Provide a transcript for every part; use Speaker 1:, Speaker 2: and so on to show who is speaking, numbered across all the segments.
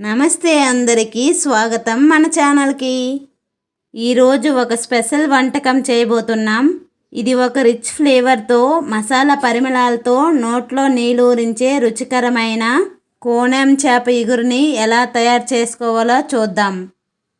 Speaker 1: నమస్తే అందరికీ స్వాగతం మన ఛానల్కి. ఈరోజు ఒక స్పెషల్ వంటకం చేయబోతున్నాం. ఇది ఒక రిచ్ ఫ్లేవర్తో మసాలా పరిమళాలతో నోట్లో నీలూరించే రుచికరమైన కోణం చేప ఇగురుని ఎలా తయారు చేసుకోవాలో చూద్దాం.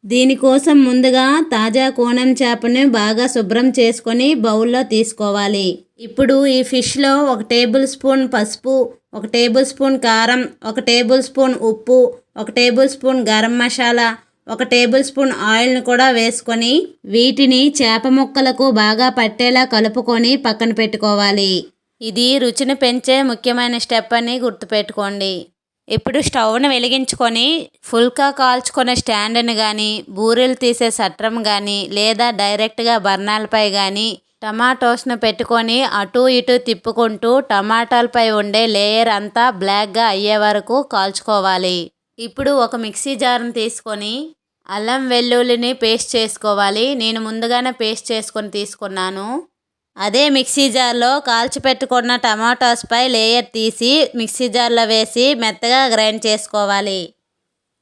Speaker 1: దీనికోసం ముందుగా తాజా కోణం చేపను బాగా శుభ్రం చేసుకొని బౌల్లో తీసుకోవాలి. ఇప్పుడు ఈ ఫిష్లో ఒక టేబుల్ స్పూన్ పసుపు ఒక టేబుల్ స్పూన్ కారం ఒక టేబుల్ స్పూన్ ఉప్పు ఒక టేబుల్ స్పూన్ గరం మసాలా ఒక టేబుల్ స్పూన్ ఆయిల్ను కూడా వేసుకొని వీటిని చేప ముక్కలకు బాగా పట్టేలా కలుపుకొని పక్కన పెట్టుకోవాలి. ఇది రుచిని పెంచే ముఖ్యమైన స్టెప్ అని గుర్తుపెట్టుకోండి. ఇప్పుడు స్టవ్ను వెలిగించుకొని ఫుల్కా కాల్చుకునే స్టాండ్ని కానీ బూరెలు తీసే సట్రం కానీ లేదా డైరెక్ట్గా బర్ణాలపై కానీ టమాటోస్ను పెట్టుకొని అటు ఇటు తిప్పుకుంటూ టమాటాలపై ఉండే లేయర్ అంతా బ్లాక్గా అయ్యే వరకు కాల్చుకోవాలి. ఇప్పుడు ఒక మిక్సీ జార్ని తీసుకొని అల్లం వెల్లుల్లిని పేస్ట్ చేసుకోవాలి. నేను ముందుగానే పేస్ట్ చేసుకొని తీసుకున్నాను. అదే మిక్సీ జార్లో కాల్చి పెట్టుకున్న టమాటోస్పై లేయర్ తీసి మిక్సీ జార్లో వేసి మెత్తగా గ్రైండ్ చేసుకోవాలి.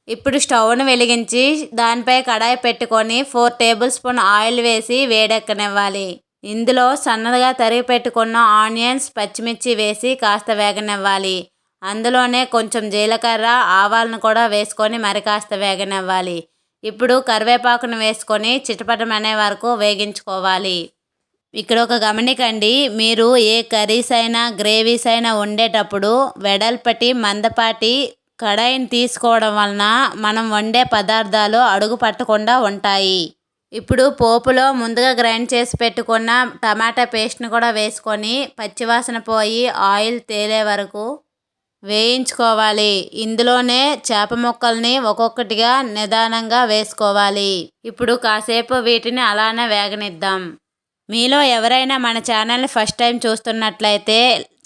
Speaker 1: ఇప్పుడు స్టవ్ను వెలిగించి దానిపై కడాయి పెట్టుకొని ఫోర్ టేబుల్ స్పూన్ ఆయిల్ వేసి వేడెక్కనివ్వాలి. ఇందులో సన్నగా తరిగి పెట్టుకున్న ఆనియన్స్ పచ్చిమిర్చి వేసి కాస్త వేగనివ్వాలి. అందులోనే కొంచెం జీలకర్ర ఆవాలను కూడా వేసుకొని మరి కాస్త వేగనివ్వాలి. ఇప్పుడు కరివేపాకును వేసుకొని చిటపటం అనే వరకు వేగించుకోవాలి. ఇక్కడ ఒక గమనికండి మీరు ఏ కర్రీస్ అయినా గ్రేవీస్ అయినా వండేటప్పుడు వెడల్పటి మందపాటి కడాయిని తీసుకోవడం వలన మనం వండే పదార్థాలు అడుగు పట్టకుండా ఉంటాయి. ఇప్పుడు పోపులో ముందుగా గ్రైండ్ చేసి పెట్టుకున్న టమాటా పేస్ట్ని కూడా వేసుకొని పచ్చివాసన పోయి ఆయిల్ తేలే వరకు వేయించుకోవాలి. ఇందులోనే చేప ముక్కల్ని ఒక్కొక్కటిగా నిదానంగా వేసుకోవాలి. ఇప్పుడు కాసేపు వీటిని అలానే వేగనిద్దాం. మీలో ఎవరైనా మన ఛానల్ని ఫస్ట్ టైం చూస్తున్నట్లయితే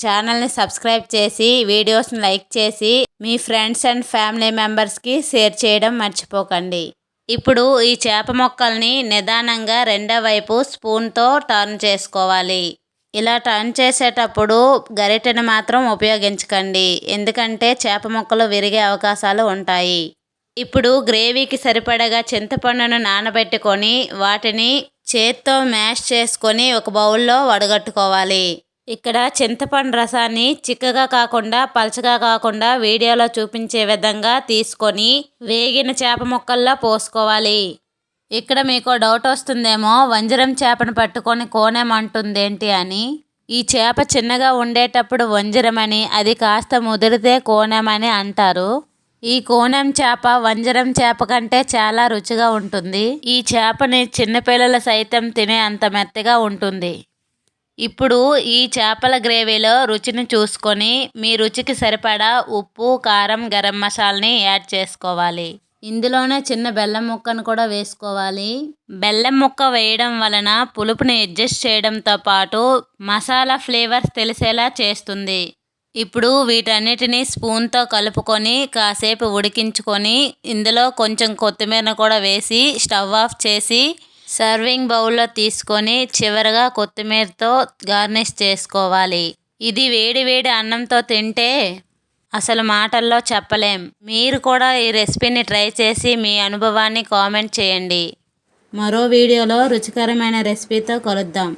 Speaker 1: ఛానల్ని సబ్స్క్రైబ్ చేసి వీడియోస్ని లైక్ చేసి మీ ఫ్రెండ్స్ అండ్ ఫ్యామిలీ మెంబర్స్కి షేర్ చేయడం మర్చిపోకండి. ఇప్పుడు ఈ చేప మొక్కల్ని నిదానంగా రెండో వైపు స్పూన్తో టర్న్ చేసుకోవాలి. ఇలా టర్న్ చేసేటప్పుడు గరిటెను మాత్రం ఉపయోగించకండి. ఎందుకంటే చేప ముక్కలు విరిగే అవకాశాలు ఉంటాయి. ఇప్పుడు గ్రేవీకి సరిపడగా చింతపండును నానబెట్టుకొని వాటిని చేత్తో మ్యాష్ చేసుకొని ఒక బౌల్లో వడగట్టుకోవాలి. ఇక్కడ చింతపండు రసాన్ని చిక్కగా కాకుండా పలచగా కాకుండా వీడియోలో చూపించే విధంగా తీసుకొని వేగిన చేప ముక్కల్లో పోసుకోవాలి. ఇక్కడ మీకు డౌట్ వస్తుందేమో వంజరం చేపను పట్టుకొని కోనేమంటుందేంటి అని. ఈ చేప చిన్నగా ఉండేటప్పుడు వంజరమని అది కాస్త ముదిరితే కోణమని అంటారు. ఈ కోనం చేప వంజరం చేప కంటే చాలా రుచిగా ఉంటుంది. ఈ చేపని చిన్నపిల్లలు సైతం తినే అంత మెత్తగా ఉంటుంది. ఇప్పుడు ఈ చేపల గ్రేవీలో రుచిని చూసుకొని మీ రుచికి సరిపడా ఉప్పు కారం గరం మసాలాని యాడ్ చేసుకోవాలి. ఇందులోనే చిన్న బెల్లం ముక్కను కూడా వేసుకోవాలి. బెల్లం ముక్క వేయడం వలన పులుపుని అడ్జస్ట్ చేయడంతో పాటు మసాలా ఫ్లేవర్స్ తెలిసేలా చేస్తుంది. ఇప్పుడు వీటన్నిటిని స్పూన్తో కలుపుకొని కాసేపు ఉడికించుకొని ఇందులో కొంచెం కొత్తిమీరను కూడా వేసి స్టవ్ ఆఫ్ చేసి సర్వింగ్ బౌల్లో తీసుకొని చివరగా కొత్తిమీరతో గార్నిష్ చేసుకోవాలి. ఇది వేడి వేడి అన్నంతో తింటే అసలు మాటల్లో చెప్పలేం. మీరు కూడా ఈ రెసిపీని ట్రై చేసి మీ అనుభవాన్ని కామెంట్ చేయండి. మరో వీడియోలో రుచికరమైన రెసిపీతో కలుద్దాం.